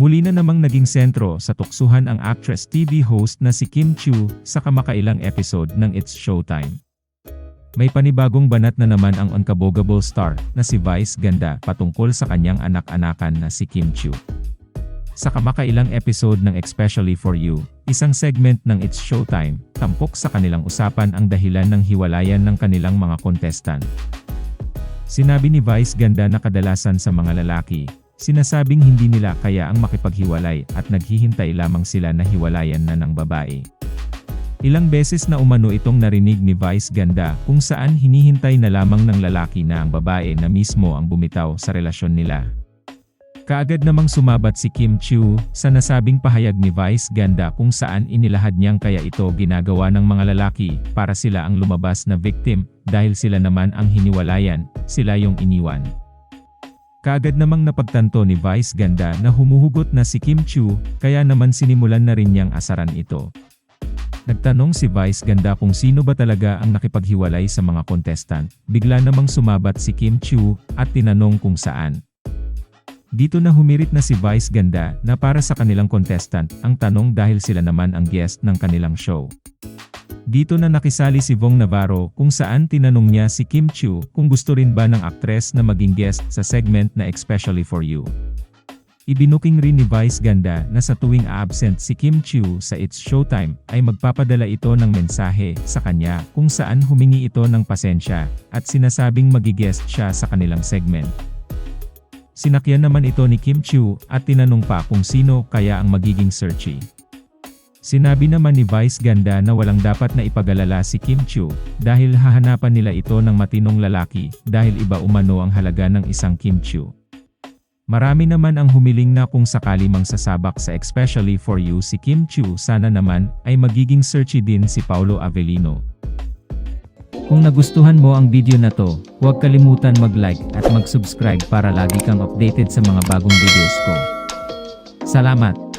Muli na namang naging sentro sa tuksuhan ang actress TV host na si Kim Chu sa kamakailang episode ng It's Showtime. May panibagong banat na naman ang unkabogable star na si Vice Ganda patungkol sa kanyang anak-anakan na si Kim Chu. Sa kamakailang episode ng Especially For You, isang segment ng It's Showtime, tampok sa kanilang usapan ang dahilan ng hiwalayan ng kanilang mga kontestant. Sinabi ni Vice Ganda na kadalasan sa mga lalaki, sinasabing hindi nila kaya ang makipaghiwalay at naghihintay lamang sila na hiwalayan na ng babae. Ilang beses na umano itong narinig ni Vice Ganda kung saan hinihintay na lamang ng lalaki na ang babae na mismo ang bumitaw sa relasyon nila. Kaagad namang sumabat si Kim Chu sa nasabing pahayag ni Vice Ganda kung saan inilahad niyang kaya ito ginagawa ng mga lalaki para sila ang lumabas na victim dahil sila naman ang hiniwalayan, sila yung iniwan. Kaagad namang napagtanto ni Vice Ganda na humuhugot na si Kim Chu kaya naman sinimulan na rin niyang asaran ito. Nagtanong si Vice Ganda kung sino ba talaga ang nakipaghiwalay sa mga contestant, bigla namang sumabat si Kim Chu at tinanong kung saan. Dito na humirit na si Vice Ganda na para sa kanilang contestant ang tanong dahil sila naman ang guest ng kanilang show. Dito na nakisali si Vong Navarro kung saan tinanong niya si Kim Chu kung gusto rin ba ng aktres na maging guest sa segment na Especially For You. Ibinuking rin ni Vice Ganda na sa tuwing absent si Kim Chu sa It's Showtime ay magpapadala ito ng mensahe sa kanya kung saan humingi ito ng pasensya at sinasabing magigest siya sa kanilang segment. Sinakyan naman ito ni Kim Chu at tinanong pa kung sino kaya ang magiging searchy. Sinabi naman ni Vice Ganda na walang dapat na ipagalala si Kim Chu dahil hahanapan nila ito ng matinong lalaki dahil iba umano ang halaga ng isang Kim Chu. Marami naman ang humiling na kung sakali mang sasabak sa especially for you si Kim Chu sana naman ay magiging searchy din si Paulo Avellino. Kung nagustuhan mo ang video na to, huwag kalimutan mag-like at mag-subscribe para lagi kang updated sa mga bagong videos ko. Salamat!